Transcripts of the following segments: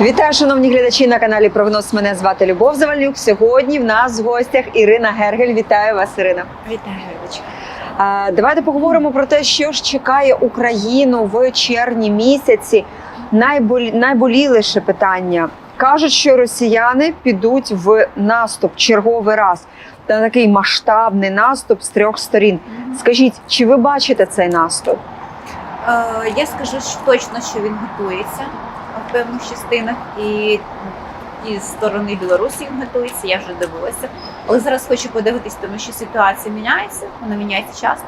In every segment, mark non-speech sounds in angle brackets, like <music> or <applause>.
Вітаю, шановні глядачі на каналі Прогноз. Мене звати Любов Завальнюк. Сьогодні в нас в гостях Ірина Гергель. Вітаю вас, Ірина. Вітаю, Грибочка. Давайте поговоримо про те, що ж чекає Україну в червні місяці. Найболі... Найболіліше питання. Кажуть, що росіяни підуть в наступ черговий раз. Та такий масштабний наступ з трьох сторін. Скажіть, чи ви бачите цей наступ? Е, я скажу що точно, що він готується в певних частинах, і, і з сторони Білорусі він готується, я вже дивилася. Але зараз хочу подивитись, тому що ситуація міняється, вона міняється часто.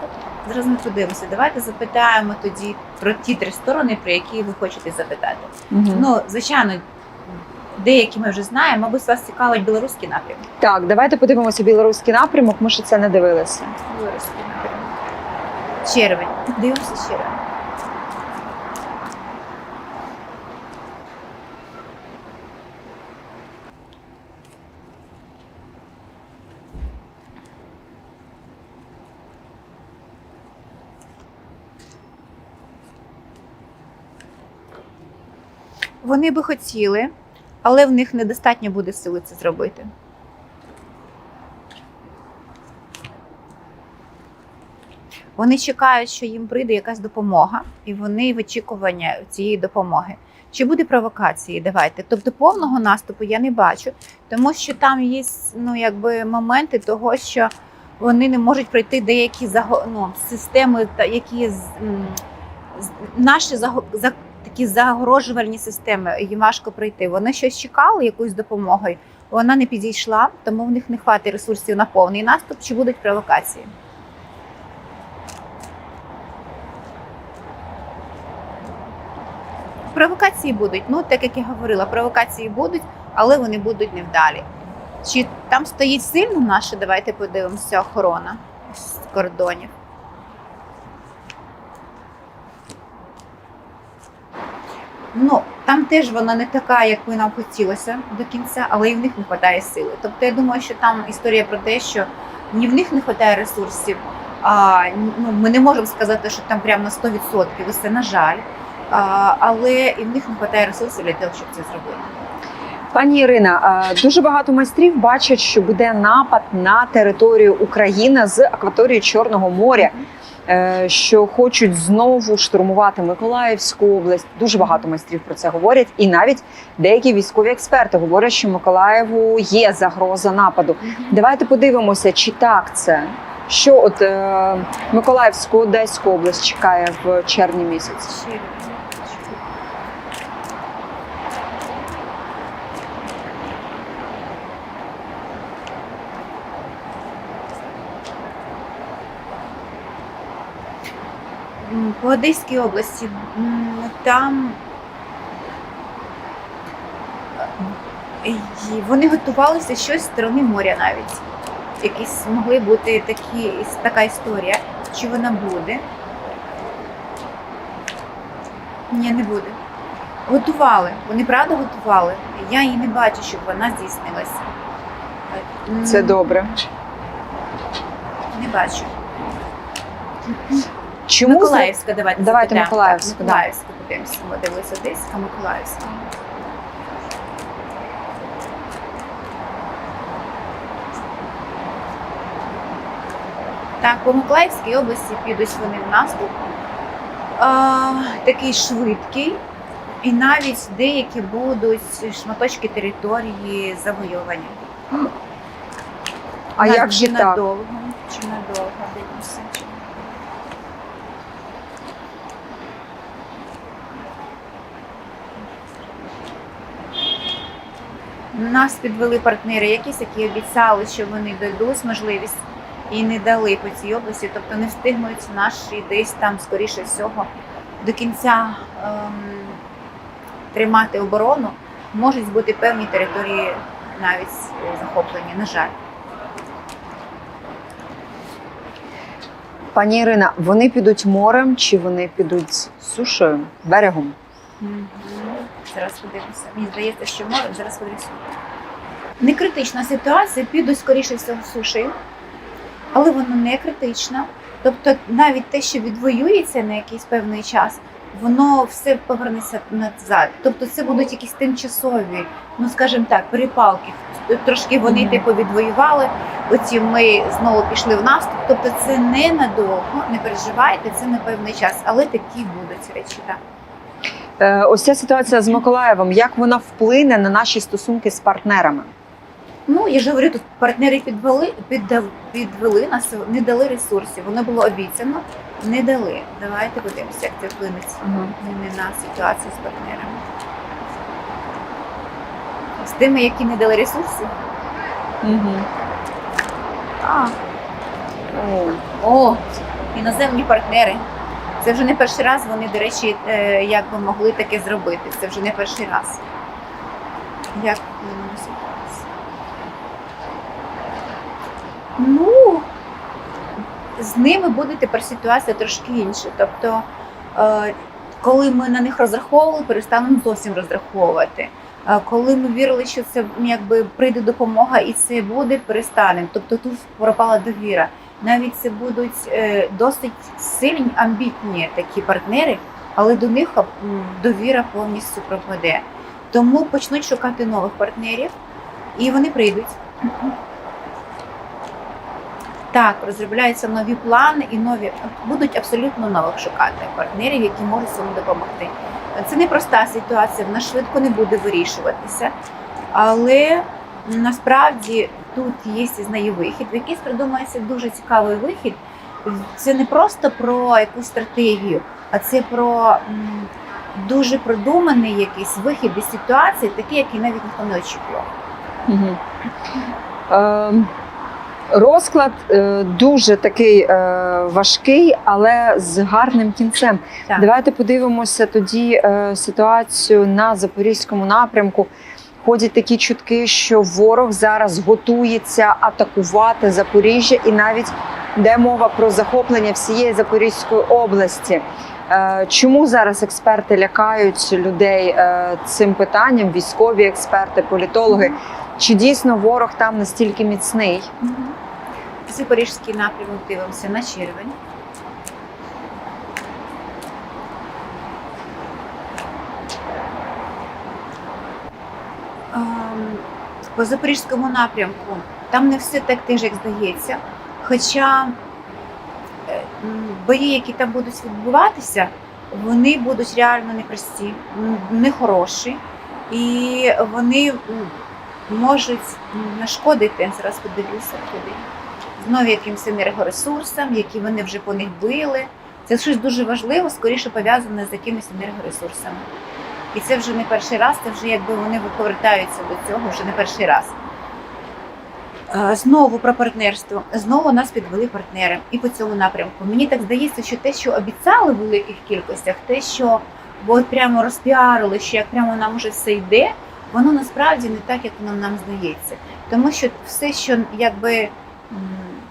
Зараз ми подивимося. Давайте запитаємо тоді про ті три сторони, про які ви хочете запитати. Ну, звичайно, деякі ми вже знаємо, мабуть, вас цікавить білоруський напрямок. Так, давайте подивимося білоруський напрямок. Ми ще це не дивилися. Білоруський напрямок. Червень. Дивимося червень. Вони би хотіли, але в них недостатньо буде сили це зробити. Вони чекають, що їм прийде якась допомога, і вони в очікуванні цієї допомоги. Чи буде провокації? Давайте. Тобто повного наступу я не бачу, тому що там є ну, якби моменти того, що вони не можуть пройти деякі ну, системи, які наші за- такі загорожувальні системи їм важко пройти. Вони щось чекали, якусь допомогу. Вона не підійшла, тому в них не хватить ресурсів на повний наступ. Чи будуть провокації? Провокації будуть. Ну, так як я говорила, провокації будуть, але вони будуть невдалі. Чи там стоїть сильно наша, давайте подивимося, охорона з кордонів. Ну, там теж вона не така, як би нам хотілося до кінця, але і в них не вистачає сили. Тобто я думаю, що там історія про те, що ні в них не вистачає ресурсів, а ну, ми не можемо сказати, що там прямо на 100%, і це на жаль. А, але і в них не вистачає ресурсів для того, щоб це зробити. Пані Ірина, дуже багато майстрів бачать, що буде напад на територію України з акваторії Чорного моря, що хочуть знову штурмувати Миколаївську область. Дуже багато майстрів про це говорять, і навіть деякі військові експерти говорять, що Миколаєву є загроза нападу. Давайте подивимося, чи так це. Що от е, Миколаївську Одеську область чекає в червні місяці? По Одеській області там е, вони готувалися щось з сторони моря навіть. Якісь могли бути такі, така історія. Чи вона буде? Ні, не буде. Готували. Вони правда готували. Я її не бачу, щоб вона здійснилася. Це добре. Не бачу. Чому Миколаївська, давайте. Давайте запитаємо. Миколаївську, да. Миколаївська подивимося. Ми дивилися Одеська, Миколаївська. Так, по Миколаївській області підуть вони в наступ. А, такий швидкий. І навіть деякі будуть шматочки території завойовані. а як же чи так? надовго? Чи надовго дивимося? Чи... Нас підвели партнери якісь, які обіцяли, що вони дадуть можливість і не дали по цій області, тобто не встигнуть наші десь там, скоріше всього, до кінця ем, тримати оборону. Можуть бути певні території навіть захоплені, на жаль. Пані Ірина, вони підуть морем чи вони підуть сушею, берегом? Мгм. Зараз подивимося. Мені здається, що море зараз подивимося. Не критична ситуація, підуть скоріше всього сушею, але вона не критична. Тобто навіть те, що відвоюється на якийсь певний час, воно все повернеться назад. Тобто це будуть якісь тимчасові, ну скажімо так, перепалки. Трошки вони типу відвоювали. Потім ми знову пішли в наступ. Тобто це не надовго, не переживайте, це на певний час, але такі будуть речі. Так. Е, Ось ця ситуація з Миколаєвом, як вона вплине на наші стосунки з партнерами? Ну я ж говорю, тут партнери підвели, піддав, підвели нас, не дали ресурсів. Воно було обіцяно, не дали. Давайте подивимося, як це вплинеться. не на ситуацію з партнерами. З тими, які не дали ресурсів. Угу. А, о, іноземні партнери. Це вже не перший раз. Вони, до речі, е, як би могли таке зробити. Це вже не перший раз. Як? Ну, з ними буде тепер ситуація трошки інша. Тобто, е, коли ми на них розраховували, перестанемо зовсім розраховувати. Е, Коли ми вірили, що це якби прийде допомога і це буде, перестанемо. Тобто тут пропала довіра. Навіть це будуть е, досить сильні, амбітні такі партнери, але до них довіра повністю пропаде. Тому почнуть шукати нових партнерів, і вони прийдуть. Так, розробляються нові плани і нові будуть абсолютно нових шукати партнерів, які можуть цьому допомогти. Це непроста ситуація, вона швидко не буде вирішуватися, але насправді тут є з неї вихід. В якийсь придумається дуже цікавий вихід. Це не просто про якусь стратегію, а це про дуже продуманий якийсь вихід із ситуації, такий, який навіть ніхто не очікував. Угу. Е, розклад е, дуже такий е, важкий, але з гарним кінцем. Так. Давайте подивимося тоді е, ситуацію на запорізькому напрямку. Ходять такі чутки, що ворог зараз готується атакувати Запоріжжя, і навіть йде мова про захоплення всієї Запорізької області. Е, Чому зараз експерти лякають людей е, цим питанням? Військові експерти, політологи? Чи дійсно ворог там настільки міцний? Запорізький напрямок дивимося на червень. По запорізькому напрямку там не все так теж, як здається. Хоча е, бої, які там будуть відбуватися, вони будуть реально непрості, нехороші, і вони можуть нашкодити. Зараз подивлюся куди. Знову якимось енергоресурсам, які вони вже по них били. Це щось дуже важливо, скоріше пов'язане з якимись енергоресурсами. І це вже не перший раз, це вже якби вони повертаються до цього вже не перший раз. Знову про партнерство. Знову нас підвели партнери і по цьому напрямку. Мені так здається, що те, що обіцяли в великих кількостях, те, що от прямо розпіарили, що як прямо нам уже все йде, воно насправді не так, як воно нам здається. Тому що все, що якби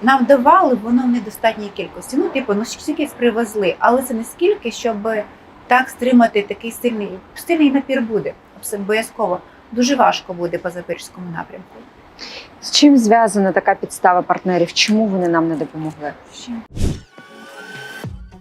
нам давали, воно в недостатній кількості. Ну, типу, ну скільки привезли, але це не скільки, щоб так стримати такий сильний, сильний напір буде. Обов'язково. Дуже важко буде по запорізькому напрямку. З чим зв'язана така підстава партнерів? Чому вони нам не допомогли?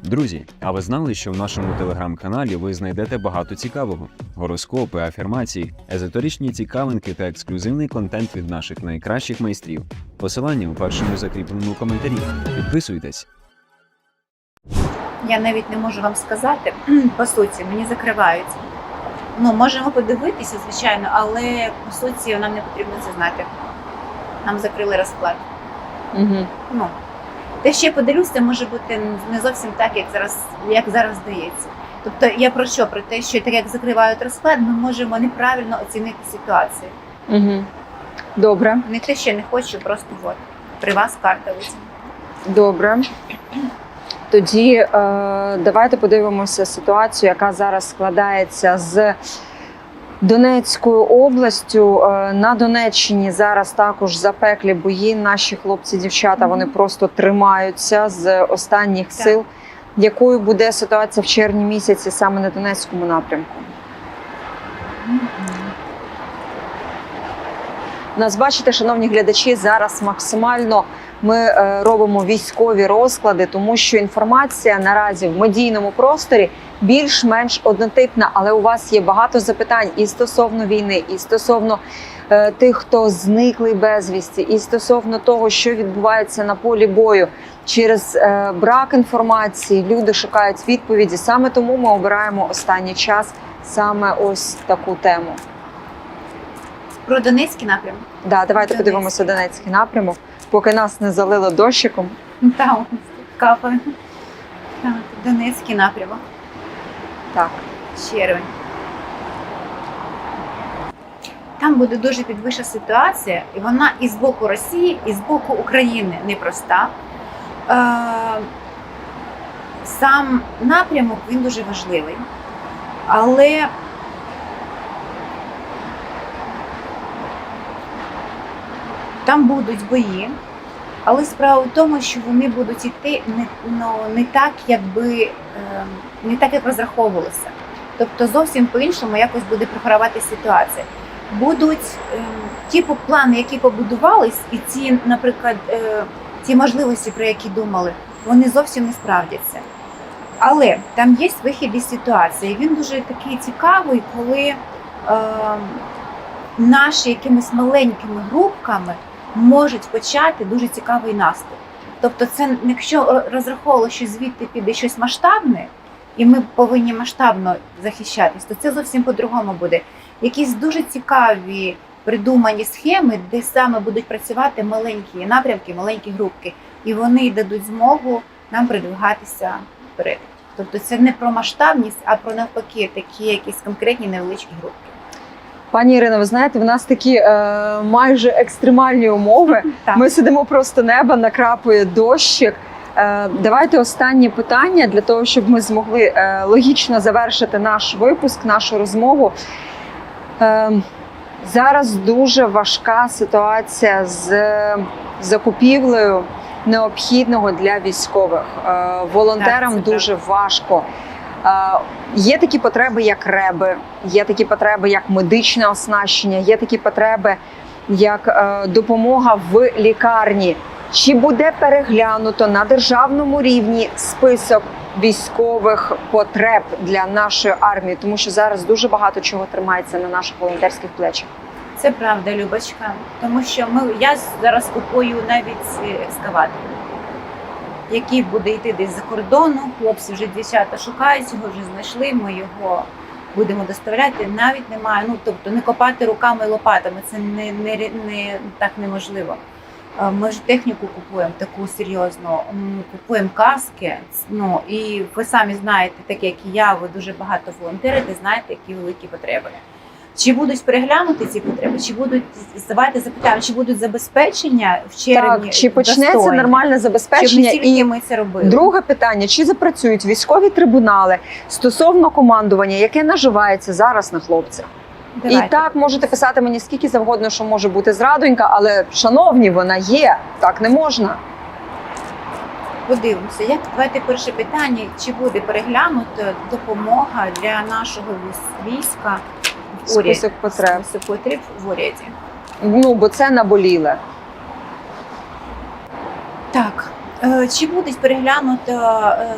Друзі, а ви знали, що в нашому телеграм-каналі ви знайдете багато цікавого: гороскопи, афірмації, езотеричні цікавинки та ексклюзивний контент від наших найкращих майстрів. Посилання у першому закріпленому коментарі. Підписуйтесь. Я навіть не можу вам сказати. По суті, мені закривають. Ну, можемо подивитися, звичайно, але по суті нам не потрібно це знати. Нам закрили розклад. Угу. Ну, те, що я подивлюся, це може бути не зовсім так, як зараз, як зараз здається. Тобто я про що? Про те, що так як закривають розклад, ми можемо неправильно оцінити ситуацію. Угу. Добре, Не те, що я не хочу, просто от. При вас карта висіла. добре. Тоді е, давайте подивимося ситуацію, яка зараз складається з Донецькою областю. Е, на Донеччині зараз також запеклі бої. Наші хлопці, дівчата, вони просто тримаються з останніх сил. Якою буде ситуація в червні місяці саме на Донецькому напрямку? Нас бачите, шановні глядачі, зараз максимально ми е, робимо військові розклади, тому що інформація наразі в медійному просторі більш-менш однотипна, але у вас є багато запитань і стосовно війни, і стосовно е, тих, хто зниклий безвісті, і стосовно того, що відбувається на полі бою. Через е, брак інформації люди шукають відповіді. Саме тому ми обираємо останній час саме ось таку тему. Про Донецький напрямок. Да, давайте Донецький. подивимося Донецький напрямок, поки нас не залило дощиком. Там капає. Донецький напрямок. Так. червень. Там буде дуже підвища ситуація, і вона і з боку Росії, і з боку України непроста. Е, сам напрямок він дуже важливий. Але там будуть бої, але справа в тому, що вони будуть йти не, ну, не так, якби е, не так, як розраховувалося. Тобто зовсім по-іншому якось буде програвати ситуація. Будуть е, ті плани, які побудувались, і ці, наприклад, е, ті можливості, про які думали, вони зовсім не справдяться. Але там є вихід із ситуації. Він дуже такий цікавий, коли е, наші якимись маленькими групками можуть почати дуже цікавий наступ. Тобто, це якщо розраховувало, що звідти піде щось масштабне, і ми повинні масштабно захищатись, то це зовсім по-другому буде. Якісь дуже цікаві придумані схеми, де саме будуть працювати маленькі напрямки, маленькі групки, і вони дадуть змогу нам передвигатися вперед. Тобто це не про масштабність, а про навпаки такі якісь конкретні невеличкі групки. Пані Ірино, ви знаєте, в нас такі е, майже екстремальні умови. Так. Ми сидимо просто неба, накрапує дощик. Е, давайте останнє питання для того, щоб ми змогли е, логічно завершити наш випуск, нашу розмову. Е, зараз дуже важка ситуація з закупівлею необхідного для військових. Е, волонтерам Так, дуже важко. Є такі потреби, як реби, є такі потреби, як медичне оснащення, є такі потреби, як е, допомога в лікарні. Чи буде переглянуто на державному рівні список військових потреб для нашої армії? Тому що зараз дуже багато чого тримається на наших волонтерських плечах. Це правда, Любочка. Тому що ми я зараз купую навіть е, екскаватор, який буде йти десь за кордону. Хлопці вже дівчата шукають його, вже знайшли. Ми його будемо доставляти. Навіть немає. Ну тобто не копати руками і лопатами. Це не, не, не так неможливо. Е, Ми ж техніку купуємо таку серйозну. Купуємо каски. Ну і ви самі знаєте, так як і я, ви дуже багато волонтерите, знаєте, які великі потреби. Чи будуть переглянути ці потреби, чи будуть здавати запитання, чи будуть забезпечення в червні? так, чи почнеться достойні? нормальне забезпечення і ми це робили? Друге питання: чи запрацюють військові трибунали стосовно командування, яке наживається зараз на хлопцях? Давайте. І так можете писати мені скільки завгодно, що може бути зрадонька, але шановні, вона є. Так не можна. подивимося. Як давайте перше питання: чи буде переглянута допомога для нашого військ- війська в уряді? Список потреб. Список потреб в уряді. Ну бо це наболіле. Так, е, чи буде переглянута е,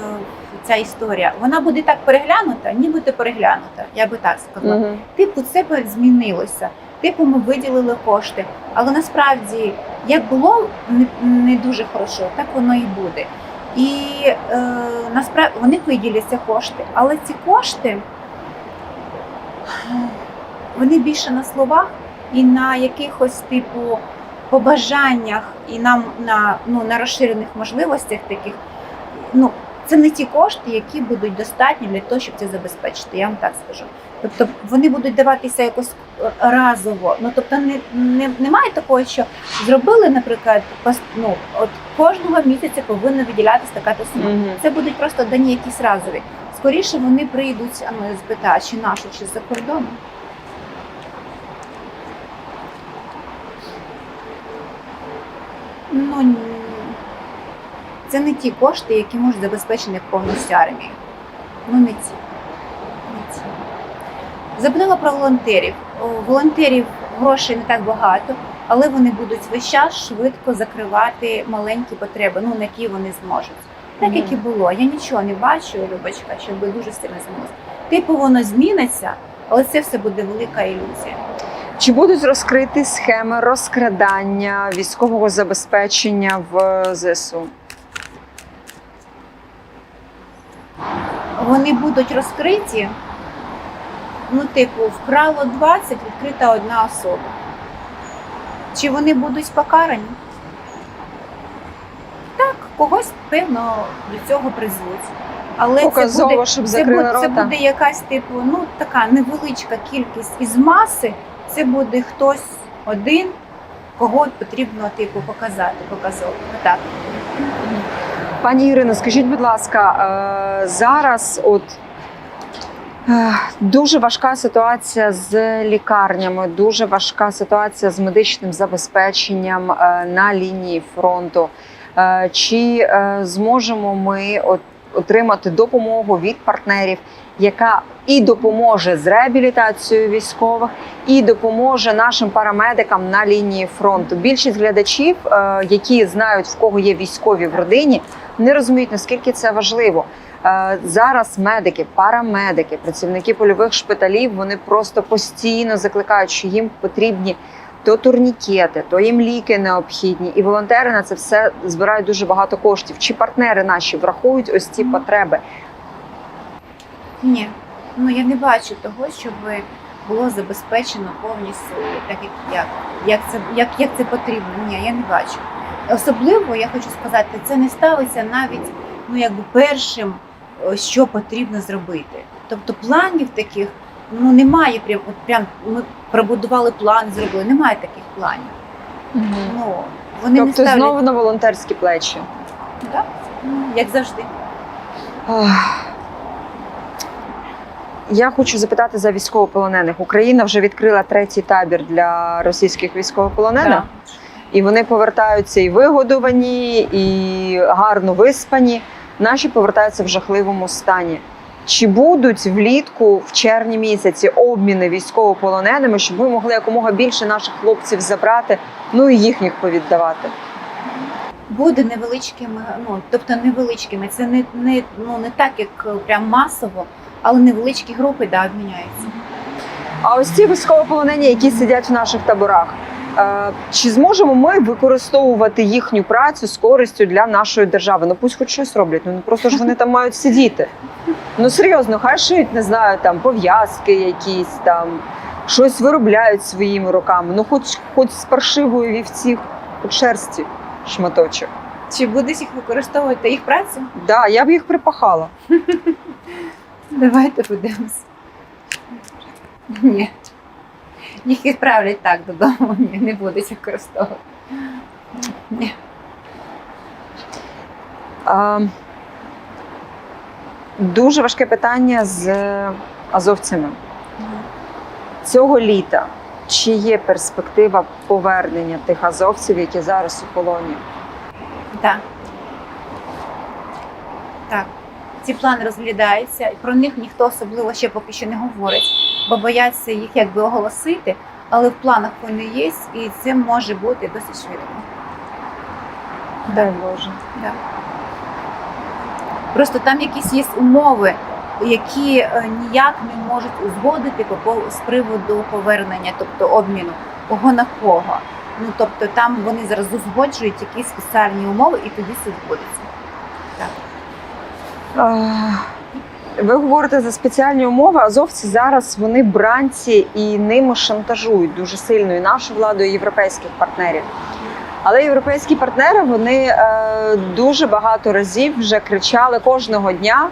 ця історія? Вона буде так переглянута, нібито переглянута. Я би так сказала. Угу. Типу, це би змінилося. Типу, ми виділили кошти. Але насправді, як було не, не дуже хорошо, так воно і буде. І е, насправді вони виділяться кошти, але ці кошти вони більше на словах і на якихось типу побажаннях, і нам на, ну, на розширених можливостях таких. Ну, це не ті кошти, які будуть достатні для того, щоб це забезпечити. Я вам так скажу. Тобто вони будуть даватися якось е, разово. Ну тобто, не, не немає такого, що зробили, наприклад, ну, от кожного місяця повинна виділятися така то сума. Угу. Це будуть просто дані якісь разові. Скоріше вони прийдуть, а ну спита, чи нашу, чи з-за кордону. Ну це не ті кошти, які можуть забезпечити повністю армію. Ну не ті. Не ті. Запитала про волонтерів. Волонтерів грошей не так багато, але вони будуть весь час швидко закривати маленькі потреби, ну на які вони зможуть. Так як і було. Я нічого не бачу, Любочка, щоб дуже сильно змінилося. Типу воно зміниться, але це все буде велика ілюзія. Чи будуть розкриті схеми розкрадання військового забезпечення в ЗСУ? Вони будуть розкриті. Ну, типу, вкрало 20, відкрита одна особа. Чи вони будуть покарані? Так, когось, певно, до цього призвуть. Але Показово, це буде, щоб це, буде, це буде якась, типу, ну, така невеличка кількість із маси. Це буде хтось один, кого потрібно, типу, показати, показово. Так. Пані Ірино, скажіть, будь ласка, е, зараз от е, дуже важка ситуація з лікарнями, дуже важка ситуація з медичним забезпеченням е, на лінії фронту. Чи зможемо ми отримати допомогу від партнерів, яка і допоможе з реабілітацією військових, і допоможе нашим парамедикам на лінії фронту? Більшість глядачів, е, які знають в кого є військові в родині, не розуміють наскільки це важливо. Е, Зараз медики, парамедики, працівники польових шпиталів вони просто постійно закликають, що їм потрібні то турнікети, то їм ліки необхідні, і волонтери на це все збирають дуже багато коштів. Чи партнери наші врахують ось ці потреби? Ні, ну я не бачу того, щоб було забезпечено повністю так, як, як, як, це, як, як це потрібно. Ні, я не бачу. Особливо я хочу сказати, це не ставиться навіть ну, якби першим, що потрібно зробити. Тобто планів таких ну, немає. Прям, от прям ми пробудували план, зробили. Немає таких планів. Ну, вони не Тобто ставлять, знову на волонтерські плечі. да? Ну, як завжди. Ах. Я хочу запитати за військовополонених. Україна вже відкрила третій табір для російських військовополонених. Да. І вони повертаються і вигодовані, і гарно виспані. Наші повертаються в жахливому стані. Чи будуть влітку в червні місяці обміни військовополоненими, щоб ми могли якомога більше наших хлопців забрати, ну і їхніх повіддавати? буде невеличкими, ну тобто невеличкими. Це не, не, ну, не так, як прям масово, але невеличкі групи да, обміняються. А ось ці військовополонені, які сидять в наших таборах, е, чи зможемо ми використовувати їхню працю з користю для нашої держави? Ну пусть хоч щось роблять. Ну просто ж вони там мають сидіти. Ну серйозно, хай шиють, не знаю, там пов'язки якісь там, щось виробляють своїми руками. Ну, хоч хоч з паршивої вівці, хоч шерсті шматочок. Чи будеш їх використовувати їх працю? Да, я б їх припахала. Давайте подивимось. Ні. Їх відправлять так додому, ні, не будуть використовувати. Ні. А, дуже важке питання з азовцями. Цього літа чи є перспектива повернення тих азовців, які зараз у полоні? Так. Так. Ці плани розглядаються, і про них ніхто особливо ще поки що не говорить, бо бояться їх якби оголосити, але в планах вони є, і це може бути досить швидко. Дай Боже. Да. Просто там якісь є умови, які е, ніяк не можуть узгодити з приводу повернення, тобто обміну кого на кого. Ну тобто там вони зараз узгоджують якісь спеціальні умови, і тоді це відбудеться. Ви говорите за спеціальні умови. Азовці зараз вони бранці і ними шантажують дуже сильно і нашу владу, і європейських партнерів. Але європейські партнери вони е, дуже багато разів вже кричали кожного дня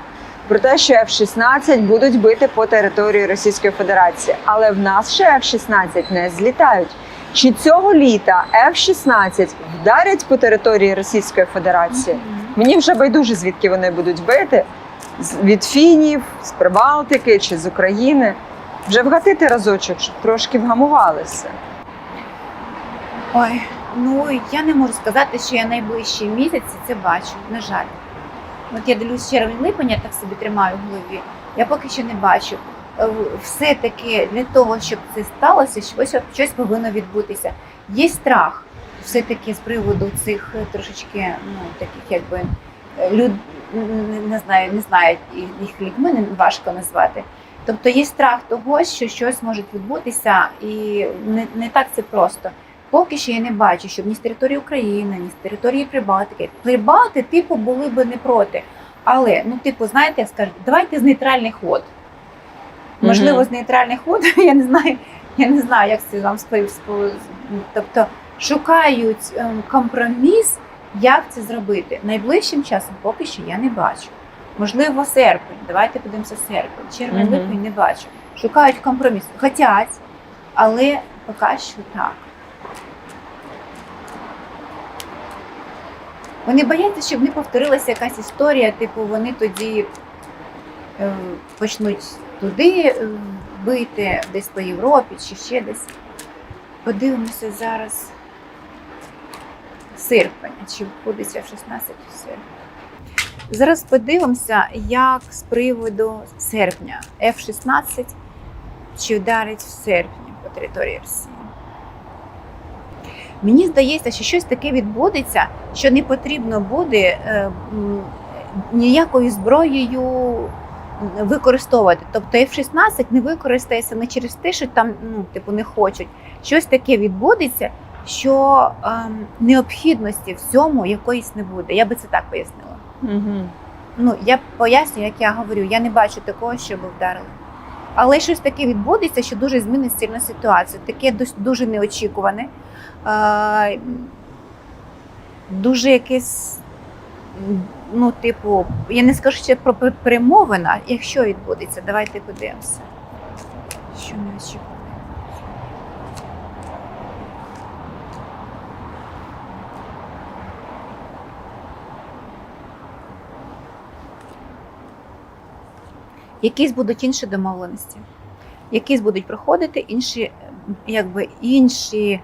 про те, що F-16 будуть бити по території Російської Федерації. Але в нас ще F-16 не злітають. Чи цього літа F-16 вдарять по території Російської Федерації? Мені вже байдуже, звідки вони будуть бити. Від фінів, з Прибалтики чи з України. Вже вгатити разочок, щоб трошки вгамувалися. Ой, ну я не можу сказати, що я найближчі місяці це бачу. На жаль. От я дивлюсь червень-липень, я так собі тримаю в голові. Я поки що не бачу. Е, Все-таки для того, щоб це сталося, щось, щось повинно відбутися. Є страх все-таки з приводу цих е, трошечки ну, таких якби люд не- знаю, не знають їх- людьми, не важко назвати. Тобто є страх того, що щось може відбутися, і не, не так це просто. Поки що я не бачу, щоб ні з території України, ні з території Прибалтики. Прибалти, типу, були би не проти. Але, ну, типу, знаєте, скажуть, давайте з нейтральних вод. Можливо, з нейтральних вод, <laughs> я не знаю, я не знаю, як це вам спо- Тобто шукають ем, компроміс, як це зробити. Найближчим часом поки що я не бачу. Можливо, серпень. Давайте подивимося серпень. Червень, Мгм. липень не бачу. Шукають компроміс. Хотять, але поки що так. Вони бояться, щоб не повторилася якась історія, типу вони тоді е, почнуть туди е, бити, десь по Європі чи ще десь. Подивимося зараз серпень, чи входиться в 16 серпня. Зараз подивимося, як з приводу серпня F-16 чи вдарить в серпні по території Росії. Мені здається, що щось таке відбудеться, що не потрібно буде е, ніякою зброєю використовувати. Тобто F-16 не використається не через те, що там ну, типу, не хочуть. Щось таке відбудеться, що ем, необхідності в цьому якоїсь не буде. Я би це так пояснила. Угу. Ну, я поясню, як я говорю, я не бачу такого, щоб вдарили. Але щось таке відбудеться, що дуже змінить сильно ситуацію. Таке дуже неочікуване. Е, дуже якесь, ну, типу, я не скажу ще про перемовина, якщо відбудеться, давайте подивимося. Що неочікуване. Якісь будуть інші домовленості, якісь будуть проходити інші, якби інші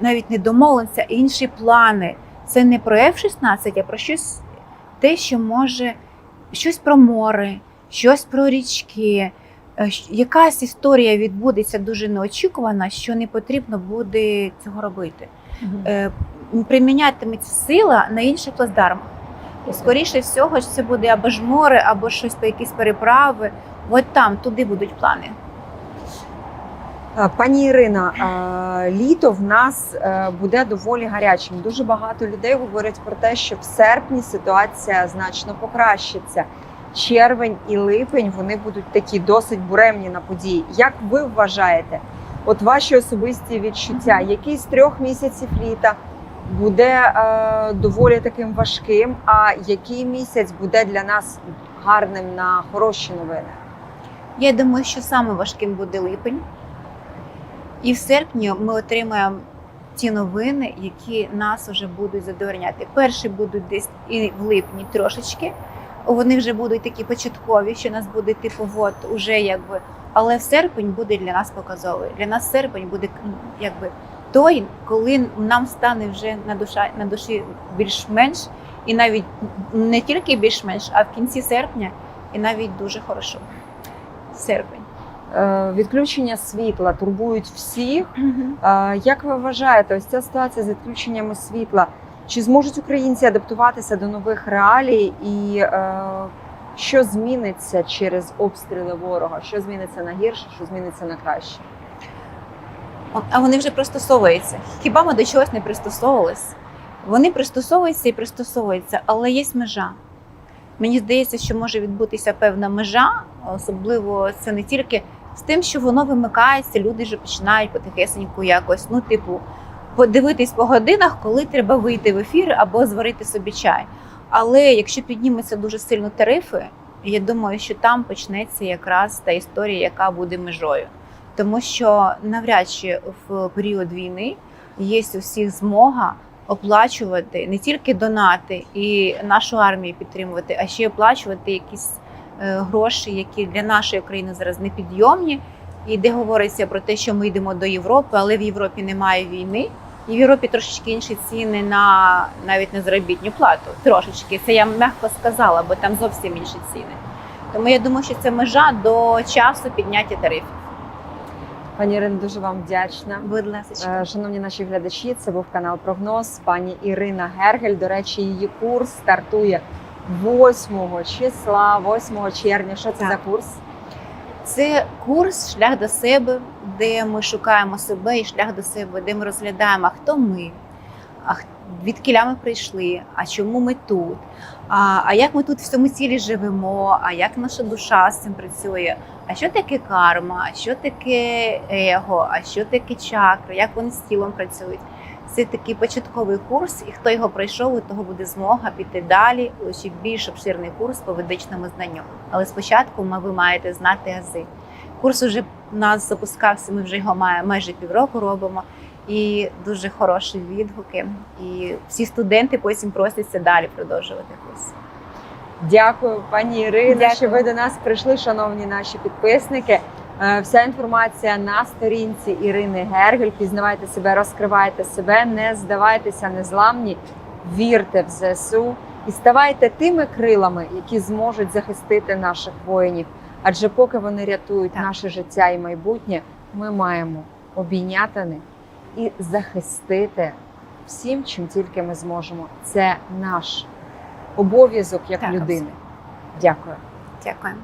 навіть не домовленості, а інші плани. Це не про F-16, а про щось те, що може щось про море, щось про річки. Е, Якась історія відбудеться дуже неочікувана, що не потрібно буде цього робити. Е, Примінятиметься сила на інших плацдармах. Скоріше всього, це буде або ж море, або щось по якісь переправи. От там, туди будуть плани. Пані Ірина, літо в нас е, буде доволі гарячим. Дуже багато людей говорять про те, що в серпні ситуація значно покращиться. Червень і липень вони будуть такі досить буремні на події. Як ви вважаєте, от ваші особисті відчуття, який з трьох місяців літа буде е, доволі таким важким? А який місяць буде для нас гарним на хороші новини? Я думаю, що саме важким буде липень. І в серпні ми отримаємо ті новини, які нас вже будуть задовольняти. Перші будуть десь і в липні трошечки. Вони вже будуть такі початкові, що нас буде типу, от уже якби. Але серпень буде для нас показовий. Для нас серпень буде якби той, коли нам стане вже на душа на душі більш-менш, і навіть не тільки більш-менш, а в кінці серпня, і навіть дуже хорошо. Серпень. Е, Відключення світла турбують всіх. Е, Як ви вважаєте, ось ця ситуація з відключеннями світла? Чи зможуть українці адаптуватися до нових реалій? І е, що зміниться через обстріли ворога? Що зміниться на гірше, що зміниться на краще? А вони вже пристосовуються. Хіба ми до чогось не пристосовувались? Вони пристосовуються і пристосовуються, але є межа. Мені здається, що може відбутися певна межа, особливо це не тільки з тим, що воно вимикається, люди вже починають потихесеньку якось, ну, типу, подивитись по годинах, коли треба вийти в ефір або зварити собі чай. Але якщо піднімуться дуже сильно тарифи, я думаю, що там почнеться якраз та історія, яка буде межою. Тому що навряд чи в період війни є у всіх змога оплачувати не тільки донати і нашу армію підтримувати, а ще оплачувати якісь е, гроші, які для нашої країни зараз непідйомні. І де говориться про те, що ми йдемо до Європи, але в Європі немає війни. І в Європі трошечки інші ціни на навіть на заробітну плату. Трошечки це я м'яко сказала, бо там зовсім інші ціни. Тому я думаю, що це межа до часу підняття тарифів. Пані Ірино, дуже вам вдячна. Будь ласка. Е, Шановні наші глядачі, це був канал Прогноз. Пані Ірина Гергель. До речі, її курс стартує 8 числа, 8 червня. Що це Так. за курс? Це курс Шлях до себе, де ми шукаємо себе і шлях до себе, де ми розглядаємо, а хто ми, а відкіля ми прийшли, а чому ми тут, а, а як ми тут в цьому тілі живемо, а як наша душа з цим працює, а що таке карма, а що таке его, а що таке чакри, як вони з тілом працюють. Це такий початковий курс, і хто його пройшов, у того буде змога піти далі ще більш обширний курс по ведичному знанню. Але спочатку ви маєте знати ази. Курс уже у нас запускався, ми вже його майже півроку робимо, і дуже хороші відгуки. І всі студенти потім просяться далі продовжувати курс. Дякую, пані Ірино, Дякую. що ви до нас прийшли, шановні наші підписники. Е, Вся інформація на сторінці Ірини Гергель. Пізнавайте себе, розкривайте себе, не здавайтеся незламні, вірте в ЗСУ і ставайте тими крилами, які зможуть захистити наших воїнів. Адже поки вони рятують Так. наше життя і майбутнє, ми маємо обійняти них і захистити всім, чим тільки ми зможемо. Це наш обов'язок як Так, людини. Дякую. Дякуємо.